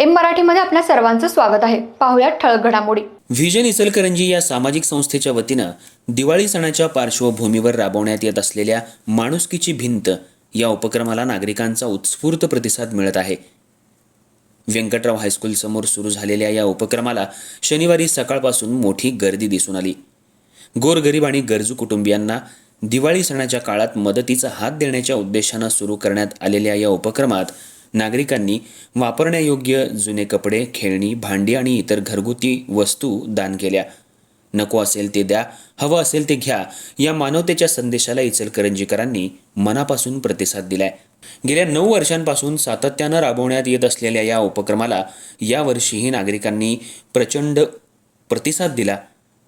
M मराठीमध्ये आपल्या सर्वांचं स्वागत आहे. पाहुयात ठळक घडामोडी. व्हिजन इचलकरंजी या सामाजिक संस्थेच्या वतीनं दिवाळी सणाच्या पार्श्वभूमीवर राबवण्यात येत असलेल्या माणुसकीची भिंत या उपक्रमाला नागरिकांचा उत्स्फूर्त प्रतिसाद मिळत आहे. व्यंकटराव हायस्कूल समोर सुरू झालेल्या या उपक्रमाला शनिवारी सकाळपासून मोठी गर्दी दिसून आली. गोरगरीब आणि गरजू कुटुंबियांना दिवाळी सणाच्या काळात मदतीचा हात देण्याच्या उद्देशानं सुरू करण्यात आलेल्या या उपक्रमात नागरिकांनी वापरण्यायोग्य जुने कपडे खेळणी भांडी आणि इतर घरगुती वस्तू दान केल्या. नको असेल ते द्या हवं असेल ते घ्या या मानवतेच्या संदेशाला इचलकरंजीकरांनी मनापासून प्रतिसाद दिलाय. गेल्या नऊ वर्षांपासून सातत्यानं राबवण्यात येत असलेल्या या उपक्रमाला यावर्षीही नागरिकांनी प्रचंड प्रतिसाद दिला.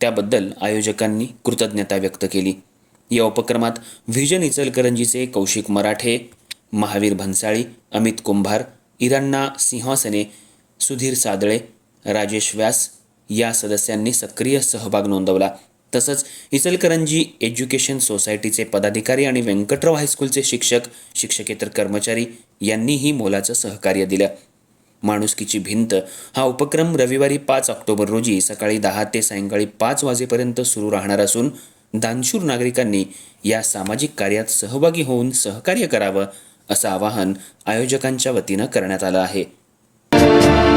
त्याबद्दल आयोजकांनी कृतज्ञता व्यक्त केली. या उपक्रमात व्हिजन इचलकरंजीचे कौशिक मराठे महावीर भन्साळी अमित कुंभार इराण्णा सिंहासने सुधीर सादळे राजेश व्यास या सदस्यांनी सक्रिय सहभाग नोंदवला. तसंच इचलकरंजी एज्युकेशन सोसायटीचे पदाधिकारी आणि व्यंकटराव हायस्कूलचे शिक्षक शिक्षकेतर कर्मचारी यांनीही मोलाचं सहकार्य दिलं. माणुसकीची भिंत हा उपक्रम रविवारी पाच ऑक्टोबर रोजी सकाळी दहा ते सायंकाळी पाच वाजेपर्यंत सुरू राहणार असून दानशूर नागरिकांनी या सामाजिक कार्यात सहभागी होऊन सहकार्य करावं असं आवाहन आयोजकांच्या वतीनं करण्यात आलं आहे.